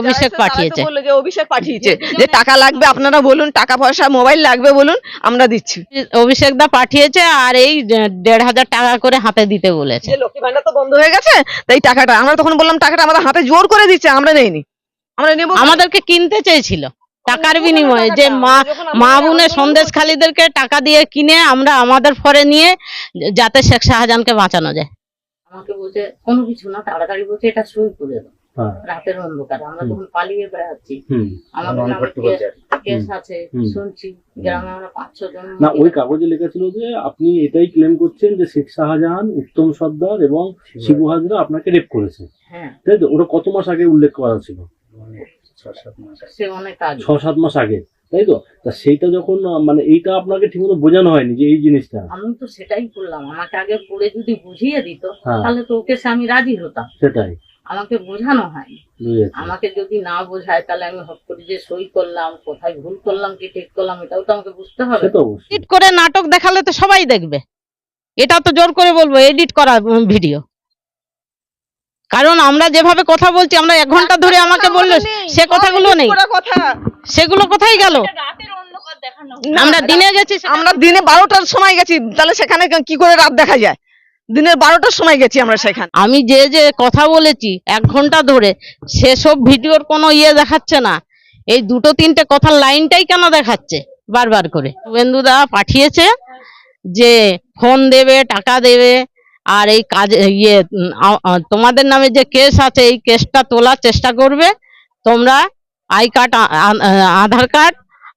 অভিষেক পাঠিয়েছে। বলল যে অভিষেক পাঠিয়েছে। যে টাকা লাগবে আপনারা বলুন টাকা পয়সা মোবাইল লাগবে বলুন আমরা দিচ্ছি। অভিষেক দা পাঠিয়েছে আর এই দেড় হাজার টাকা করে হাতে দিতে বলেছে। লক্ষ্মী ভান্ডার তো বন্ধ হয়ে গেছে তাই টাকাটা আমরা তখন বললাম টাকাটা আমাদের হাতে জোর করে দিচ্ছে আমরা নেইনি। আমরা নেব? আমাদেরকে কিনতে চেয়েছিল। টাকার বিনিময়ে যে মা মা বোনের করছি। সন্দেশখালীদেরকে টাকা দিয়ে কিনে আমরা আমাদের ফরে নিয়ে যাতে শেখ শাহজাহানকে বাঁচানো যায়। আমাকে বলছে কোনো কিছু না তাড়াতাড়ি বলছে এটা সই করে দাও। রাতের অন্ধকার। আমরা। তখন পালিয়ে বেড়াচ্ছি। আমাদের নামে। কেস আছে শুনছি। গ্রামে আমরা পাঁচ ছ জন না ওই কাগজে লেখা ছিল যে আপনি এটাই ক্লেম করছেন যে শেখ শাহজাহান উত্তম সর্দার এবং শিবু হাজরা। আপনাকে রেপ করেছে। হ্যাঁ। তাই তো? ওটা কত মাস আগে উল্লেখ করা ছিল? ছ সাত মাস আগে। সে অনেক ছ সাত মাস আগে। তাই তো? তা সেইটা যখন মানে এইটা আপনাকে ঠিকমতো বোঝানো হয়নি যে এই জিনিসটা। আমি তো সেটাই করলাম আমাকে আগে পড়ে যদি বুঝিয়ে দিত হ্যাঁ। তাহলে তো ওকে সে আমি রাজি হতাম। সেটাই। আমাকে বোঝানো হয়নি। বুঝেছি। আমাকে যদি না বোঝায় তাহলে আমি হট করে যে সই করলাম কোথায় ভুল করলাম কি ঠিক করলাম এটাও তো আমাকে বুঝতে হবে। তো এডিট করে নাটক দেখালে তো সবাই দেখবে। এটা তো জোর করে বলব এডিট করা ভিডিও কারণ আমরা যেভাবে কথা বলছি আমরা এক ঘণ্টা ধরে আমাকে বলল সে কথাগুলো নেই। কথা। সেগুলো কোথায় গেল? আমরা দিনে গেছি আমরা দিনে বারোটার সময় গেছি তাহলে সেখানে কি করে রাত দেখা যায়? দিনের বারোটার সময় গেছি আমরা সেখানে। আমি যে যে কথা বলেছি, এক ঘণ্টা ধরে, সেসব ভিডিওর কোনো ইয়ে দেখাচ্ছে না। এই দুটো তিনটে কথার লাইনটাই কেন দেখাচ্ছে? বারবার করে। শুভেন্দুদা পাঠিয়েছে যে ফোন দেবে, টাকা দেবে, আর এই কাজ ইয়ে তোমাদের নামে যে কেস আছে, এই কেসটা তোলার চেষ্টা করবে। তোমরা আই কার্ড আধার কার্ড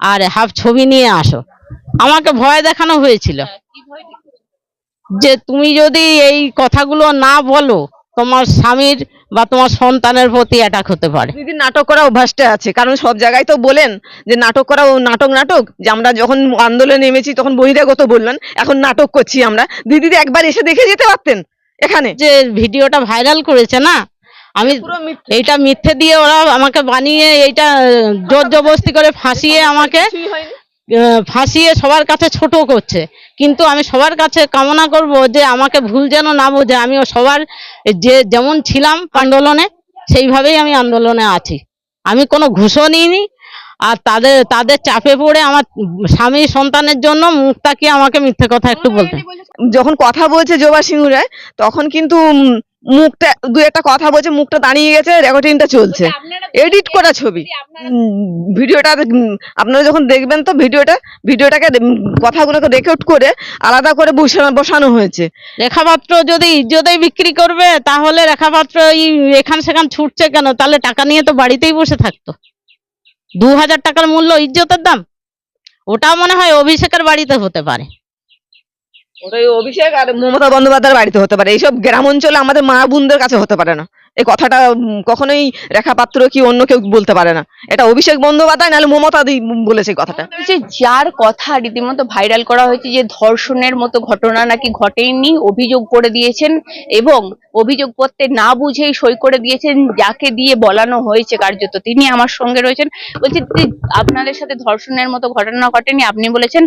আর হাফ ছবি নিয়ে আসো। আমাকে ভয় দেখানো হয়েছিল। যে তুমি যদি এই কথাগুলো না বলো তোমার স্বামীর বা তোমার সন্তানের প্রতি অ্যাটাক হতে পারে। দিদি নাটক করা অভ্যাসটা আছে কারণ সব জায়গায় তো বলেন যে নাটক করা ও নাটক নাটক যে আমরা যখন আন্দোলনে নেমেছি তখন বহিরাগত বললেন এখন নাটক করছি আমরা। দিদি একবার এসে দেখে যেতে পারতেন এখানে? যে ভিডিওটা ভাইরাল করেছে না? আমি এইটা মিথ্যে দিয়ে ওরা আমাকে বানিয়ে এইটা জোর জবরদস্তি করে ফাঁসিয়ে আমাকে ফাঁসিয়ে সবার কাছে ছোট করছে। কিন্তু আমি সবার কাছে কামনা করব যে আমাকে ভুল যেন না বোঝে আমি সবার যে যেমন ছিলাম আন্দোলনে, সেইভাবেই আমি আন্দোলনে আছি। আমি কোনো ঘুষও নিইনি, আর তাদের তাদের চাপে পড়ে আমার স্বামী সন্তানের জন্য মুখ তাকিয়ে আমাকে মিথ্যে কথা একটু বলতে? যখন কথা বলছে জবা সিংহুরায় তখন কিন্তু মুখটা দু একটা কথা বলছে মুখটা দাঁড়িয়ে গেছে রেকর্ডিংটা চলছে। এডিট করা ছবি। ভিডিওটা আপনারা যখন দেখবেন তো ভিডিওটা ভিডিওটাকে কথাগুলোকে রেকর্ড করে আলাদা করে বসানো বসানো হয়েছে। রেখাপাত্র যদি ইজ্জতেই বিক্রি করবে তাহলে রেখাপাত্র এই এখান সেখান ছুটছে কেন? তাহলে টাকা নিয়ে তো বাড়িতেই বসে থাকতো। দু হাজার টাকার মূল্য ইজ্জতের দাম? ওটা মনে হয় অভিষেকের বাড়িতে হতে পারে। ওটাই অভিষেক আর মমতা বন্দ্যোপাধ্যায়ের বাড়িতে হতে পারে। এইসব গ্রাম অঞ্চলে আমাদের মা বোনদের কাছে হতে পারে না। এই কথাটা কখনোই রেখা পাত্র কি অন্য কেউ বলতে পারে না। এটা অভিষেক বন্দ্যোপাধ্যায়, নাহলে মমতা দি বলেছে কথাটা। যে যার কথা রীতিমতো ভাইরাল করা হয়েছে যে ধর্ষণের মতো ঘটনা নাকি ঘটেনি অভিযোগ করে দিয়েছেন এবং অভিযোগ করতে না বুঝেই সই করে দিয়েছেন, যাকে দিয়ে বলানো হয়েছে কার্যত। তিনি আমার সঙ্গে রয়েছেন। বলছি আপনাদের সাথে ধর্ষণের মতো ঘটনা ঘটেনি, আপনি বলেছেন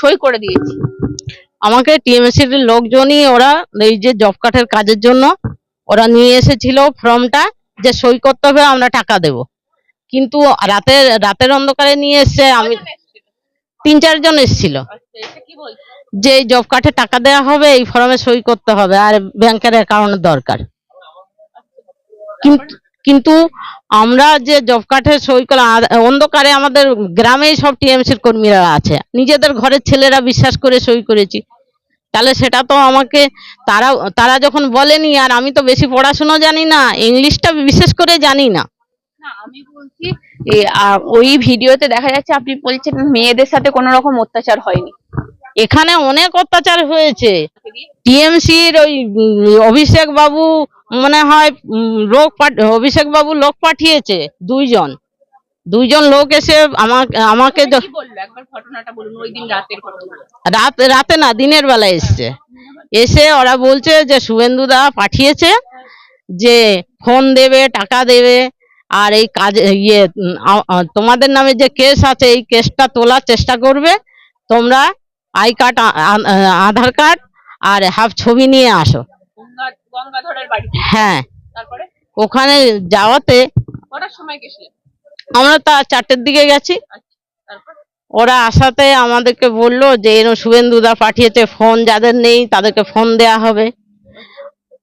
সই করে দিয়েছি। আমাকে টিএমসির লোকজনই ওরা এই যে জব কার্ডের কাজের জন্য ওরা নিয়ে এসেছিল ফর্মটা যে সই করতে হবে আমরা টাকা দেব। কিন্তু রাতের রাতের অন্ধকারে নিয়ে এসে আমি তিন চারজন এসেছিল। যে এই জব কার্ডে টাকা দেওয়া হবে এই ফর্মে সই করতে হবে আর ব্যাংকের অ্যাকাউন্ট দরকার। কিন্তু কিন্তু আমরা যে জব কার্ডে সই করলাম আর অন্ধকারে আমাদের গ্রামেই সব টিএমসির কর্মীরা আছে। নিজেদের ঘরের ছেলেরা বিশ্বাস করে সই করেছি। তাহলে সেটা তো আমাকে তারা তারা যখন বলেনি আর আমি তো বেশি পড়াশুনো জানি না ইংলিশটা বিশেষ করে জানি না। না আমি বলছি ওই ভিডিওতে দেখা যাচ্ছে আপনি বলছেন মেয়েদের সাথে কোনো রকম অত্যাচার হয়নি। এখানে অনেক অত্যাচার হয়েছে। টিএমসির ওই অভিষেক বাবু মনে হয় লোক অভিষেক বাবু লোক পাঠিয়েছে দুইজন। দুইজন লোক এসে আমাকে আমাকে রাত রাতে না দিনের বেলা এসছে। এসে ওরা বলছে যে শুভেন্দু দা পাঠিয়েছে যে ফোন দেবে টাকা দেবে আর এই কাজ ইয়ে তোমাদের নামে যে কেস আছে এই কেসটা তোলার চেষ্টা করবে। তোমরা আই কার্ড আধার কার্ড আর হাফ ছবি নিয়ে আসো। গঙ্গাধরের বাড়ি। হ্যাঁ। তারপরে? ওখানে যাওয়াতে কটার সময় গেছিলেন আমরা তা চারটের দিকে গেছি। ওরা আসাতে আমাদেরকে বলল যে এরকম শুভেন্দুদা পাঠিয়েছে ফোন যাদের নেই তাদেরকে ফোন দেয়া হবে।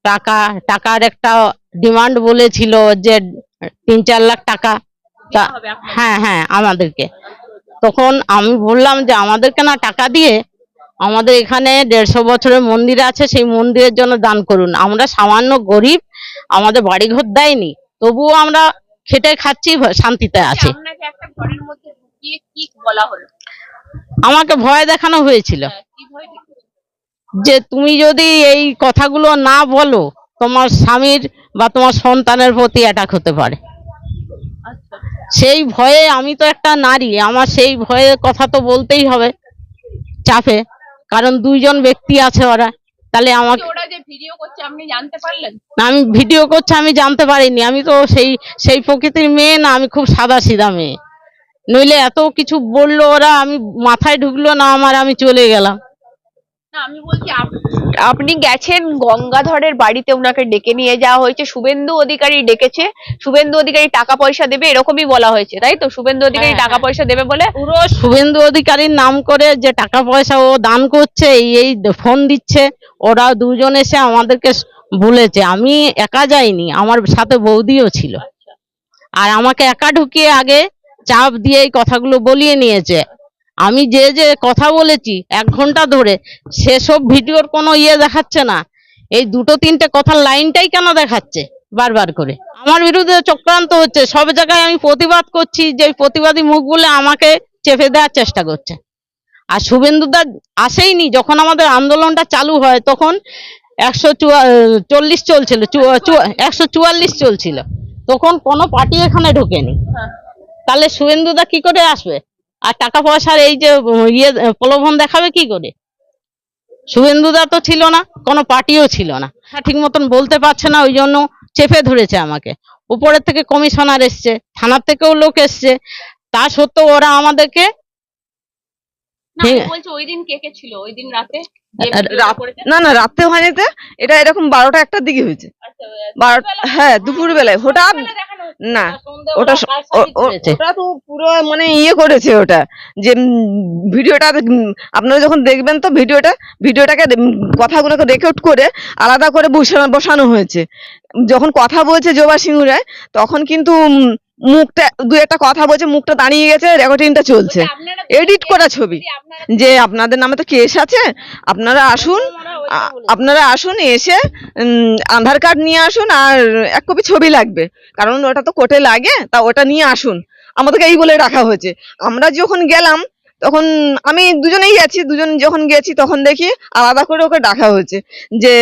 টাকা টাকার একটা ডিমান্ড বলেছিল যে তিন চার লাখ টাকা। হ্যাঁ হ্যাঁ আমাদেরকে। তখন আমি বললাম যে আমাদেরকে না টাকা দিয়ে আমাদের এখানে দেড়শো বছরের মন্দির আছে সেই মন্দিরের জন্য দান করুন। আমরা সামান্য গরিব আমাদের বাড়িঘর দেয়নি তবুও আমরা খেটে খাচ্ছি শান্তিতে আছি। আমাকে ভয় দেখানো হয়েছিল। হ্যাঁ? যে তুমি যদি এই কথাগুলো না বলো তোমার স্বামীর বা তোমার সন্তানের প্রতি অ্যাটাক হতে পারে। আচ্ছা। সেই ভয়ে আমি তো একটা নারী আমার সেই ভয়ে কথা তো বলতেই হবে চাপে। কারণ দুইজন ব্যক্তি আছে ওরা। তাহলে আমাকে ওরা যে ভিডিও করছে আপনি জানতে পারলেন? আমি ভিডিও করছে আমি জানতে পারিনি। আমি তো সেই সেই প্রকৃতির মেয়ে না আমি খুব সাদা সিধা মেয়ে। নইলে এত কিছু বলল ওরা আমি মাথায় ঢুকলো না আমার আমি চলে গেলাম। না আমি বলছি আপ- আপনি গেছেন গঙ্গাধরের বাড়িতে ওনাকে ডেকে নিয়ে যাওয়া হয়েছে। শুভেন্দু অধিকারী ডেকেছে। শুভেন্দু অধিকারী টাকা পয়সা দেবে এরকমই বলা হয়েছে তাই তো? শুভেন্দু অধিকারী হ্যাঁ, টাকা হ্যাঁ। পয়সা দেবে বলে? পুরো শুভেন্দু অধিকারীর নাম করে যে টাকা পয়সা ও দান করছে এই এই ফোন দিচ্ছে ওরা দুজন এসে আমাদেরকে বলেছে। আমি একা যাইনি আমার সাথে বৌদিও ছিল। আর আমাকে একা ঢুকিয়ে আগে চাপ দিয়ে এই কথাগুলো বলিয়ে নিয়েছে। আমি যে যে কথা বলেছি এক ঘণ্টা ধরে সেসব ভিডিওর কোনো ইয়ে দেখাচ্ছে না। এই দুটো তিনটে কথার লাইনটাই কেন দেখাচ্ছে বারবার করে? আমার বিরুদ্ধে চক্রান্ত হচ্ছে সব জায়গায় আমি প্রতিবাদ করছি যে প্রতিবাদী মুখ বলে আমাকে চেপে দেওয়ার চেষ্টা করছে। আর শুভেন্দুদা আসেইনি যখন আমাদের আন্দোলনটা চালু হয় তখন একশো চল্লিশ চলছিল একশো চুয়াল্লিশ চলছিল। তখন কোনো পার্টি এখানে ঢোকেনি। হ্যাঁ। তাহলে শুভেন্দুদা কি করে আসবে? আর টাকা পয়সার এই যে ইয়ে প্রলোভন দেখাবে কি করে? শুভেন্দুদা তো ছিল না কোনো পার্টিও ছিল না। হ্যাঁ ঠিক মতন বলতে পারছে না ওই জন্য চেপে ধরেছে আমাকে। উপরের থেকে কমিশনার এসছে থানার থেকেও লোক এসছে। তা সত্ত্বেও ওরা আমাদেরকে না? না না রাতে হয়নি এটা এরকম বারোটা একটার দিকে হয়েছে। আচ্ছা, বারো দুপুরবেলা- হ্যাঁ দুপুর বেলায় হঠাৎ। না ওটা? ওটা তো পুরো মানে ইয়ে করেছে ওটা যে ভিডিওটা আপনারা যখন দেখবেন তো ভিডিওটা ভিডিওটাকে কথাগুলোকে রেকর্ড করে আলাদা করে বসানো বসানো হয়েছে। যখন কথা বলছে জবা সিংহ রায় তখন কিন্তু মুখটা দু একটা কথা বলছে মুখটা দাঁড়িয়ে গেছে রেকর্ডিংটা চলছে। এডিট করা ছবি। যে আপনাদের নামে তো কেস আছে আপনারা আসুন আপনারা আসুন এসে আধার কার্ড নিয়ে আসুন আর এক কপি ছবি লাগবে। কারণ ওটা তো কোর্টে লাগে তা ওটা নিয়ে আসুন। আমাদেরকে এই বলে রাখা হয়েছে। আমরা যখন গেলাম তখন আমি দুজনেই গেছি দুজন যখন গেছি তখন দেখি আলাদা করে ওকে ডাকা হয়েছে। যে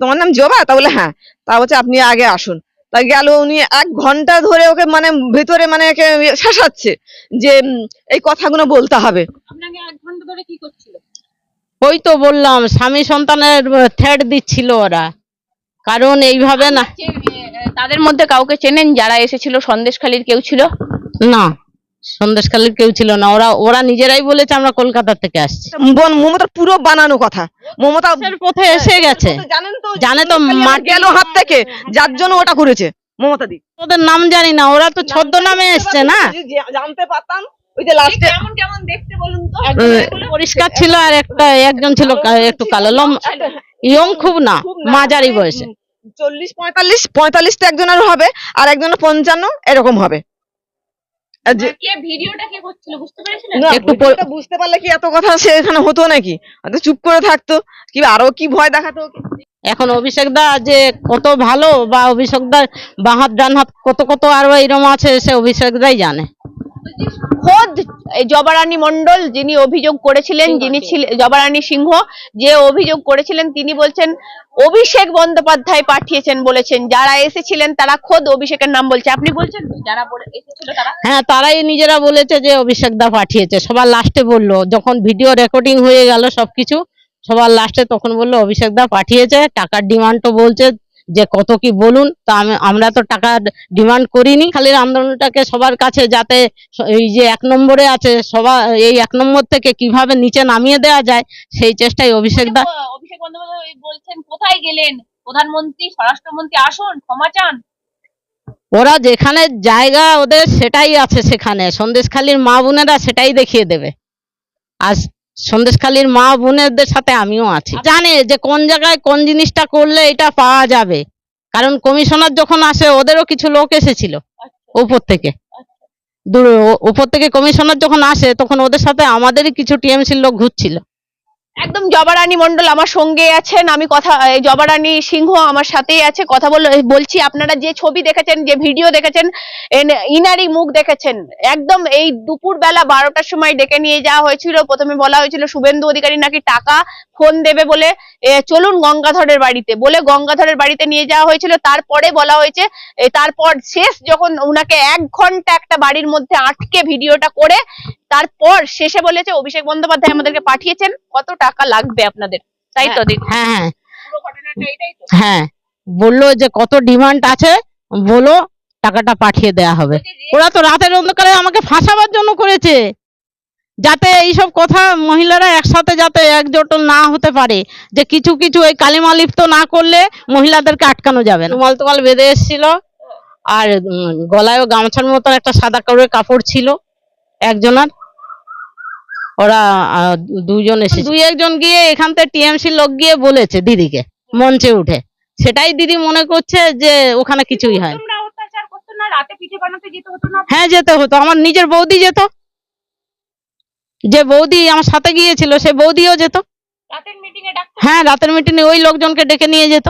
তোমার নাম জবা? তা বলে হ্যাঁ। তা বলছে আপনি আগে আসুন। তা গেল উনি এক ঘণ্টা ধরে ওকে মানে ভেতরে মানে একে শাসাচ্ছে যে এই কথাগুলো বলতে হবে। আপনাকে এক ঘণ্টা ধরে কি করছিল? ওই তো বললাম স্বামী সন্তানের থ্রেড দিচ্ছিল ওরা। কারণ এইভাবে না তাদের মধ্যে কাউকে চেনেন? যারা এসেছিল সন্দেশখালীর কেউ ছিল? না সন্দেশকালীর কেউ ছিল না। ওরা ওরা নিজেরাই বলেছে আমরা কলকাতা থেকে আসছি। বোন মমতার পুরো বানানো কথা। মমতা পথে এসে গেছে। জানেন তো জানে তো গেল হাত থেকে যার জন্য ওটা করেছে মমতা দি। ওদের নাম জানি না ওরা তো ছদ্মনামে এসছে না? জানতে পারতাম ওই যে লাস্টে কেমন কেমন দেখতে বলুন তো? পরিষ্কার। ছিল আর একটা একজন ছিল একটু কালো লম ইয়ং খুব না মাঝারি বয়সে। চল্লিশ পঁয়তাল্লিশ পঁয়তাল্লিশটা একজনের হবে আর একজনের পঞ্চান্ন এরকম হবে। বুঝতে একটু বুঝতে বুঝতে পারলে কি এত কথা সে এখানে হতো নাকি? হয়তো চুপ করে থাকতো। কি আরও কি ভয় দেখাতো এখন অভিষেক দা যে কত ভালো বা অভিষেক দা বাহাত ডান হাত কত কত আরও এরম আছে সে অভিষেক দাই জানে। খোদ জবারানী মন্ডল যিনি অভিযোগ করেছিলেন যিনি ছিলেন জবারানী সিংহ যে অভিযোগ করেছিলেন তিনি বলছেন অভিষেক বন্দ্যোপাধ্যায় পাঠিয়েছেন বলেছেন। যারা এসেছিলেন তারা খোদ অভিষেকের নাম বলছে। আপনি বলছেন যারা এসেছিল তারা? হ্যাঁ তারাই নিজেরা বলেছে যে অভিষেক দা পাঠিয়েছে। সবার লাস্টে বলল যখন ভিডিও রেকর্ডিং হয়ে গেল সবকিছু সবার লাস্টে তখন বলল অভিষেক দা পাঠিয়েছে টাকার ডিমান্ডও বলছে যে কত কি বলুন তা আমরা তো টাকা ডিমান্ড করিনি। খালি আন্দোলনটাকে সবার কাছে যাতে এই যে এক নম্বরে আছে সবার এই এক নম্বর থেকে কীভাবে নিচে নামিয়ে দেওয়া যায় সেই চেষ্টাই অভিষেক দা অভিষেক বন্দ্যোপাধ্যায় বলছেন কোথায় গেলেন? প্রধানমন্ত্রী স্বরাষ্ট্রমন্ত্রী আসুন ক্ষমা চান। ওরা যেখানে জায়গা ওদের সেটাই আছে সেখানে। সন্দেশখালীর মা বোনেরা সেটাই দেখিয়ে দেবে। আর সন্দেশখালীর মা বোনেদের সাথে আমিও আছি। জানে যে কোন জায়গায় কোন জিনিসটা করলে এটা পাওয়া যাবে। কারণ কমিশনার যখন আসে ওদেরও কিছু লোক এসেছিল উপর থেকে। উপর থেকে কমিশনার যখন আসে তখন ওদের সাথে আমাদেরই কিছু টিএমসির লোক ঘুরছিল। একদম জবারানী মন্ডল আমার সঙ্গে আছেন, আমি কথা জবারানী সিংহ আমার সাথেই আছে, কথা বল, বলছি, আপনারা যে ছবি দেখেছেন, যে ভিডিও দেখেছেন ইনারই মুখ দেখেছেন, একদম এই দুপুর বেলা বারোটার সময় ডেকে নিয়ে যাওয়া হয়েছিল, প্রথমে বলা হয়েছিল শুভেন্দু অধিকারী নাকি টাকা ফোন দেবে বলে চলুন গঙ্গাধরের বাড়িতে বলে গঙ্গাধরের বাড়িতে নিয়ে যাওয়া হয়েছিল, তারপরে বলা হয়েছে তারপর শেষ যখন উনাকে এক ঘণ্টা একটা বাড়ির মধ্যে আটকে ভিডিওটা করে তারপর শেষে বলেছে অভিষেক বন্দ্যোপাধ্যায় আমাদেরকে পাঠিয়েছেন কত টাকা লাগবে আপনাদের? তাই তো হ্যাঁ হ্যাঁ তো। হ্যাঁ বলল যে কত ডিমান্ড আছে বলো টাকাটা পাঠিয়ে দেয়া হবে। ওরা তো রাতের অন্ধকারে আমাকে ফাঁসাবার জন্য করেছে। যাতে এইসব কথা মহিলারা একসাথে যাতে একজোট না হতে পারে যে কিছু কিছু ওই কালিমা লিপ্ত না করলে মহিলাদেরকে আটকানো যাবে না। রুমাল তোমাল বেঁধে এসেছিল আর গলায়ও গামছার মতন একটা সাদা কাপড় ছিল। একজনের? ওরা দুজন এসে দুই একজন গিয়ে এখান থেকে টিএমসি লোক গিয়ে বলেছে দিদিকে মঞ্চে উঠে। সেটাই দিদি মনে করছে যে ওখানে কিছুই হয় তোমরা অত্যাচার করতো না রাতে পিঠে বানাতে যেতে হতো হ্যাঁ যেতে হতো। আমার নিজের বৌদি যেত। যে বৌদি আমার সাথে গিয়েছিল সে বৌদিও যেত। রাতের মিটিং এ হ্যাঁ ওই লোকজনকে ডেকে নিয়ে যেত।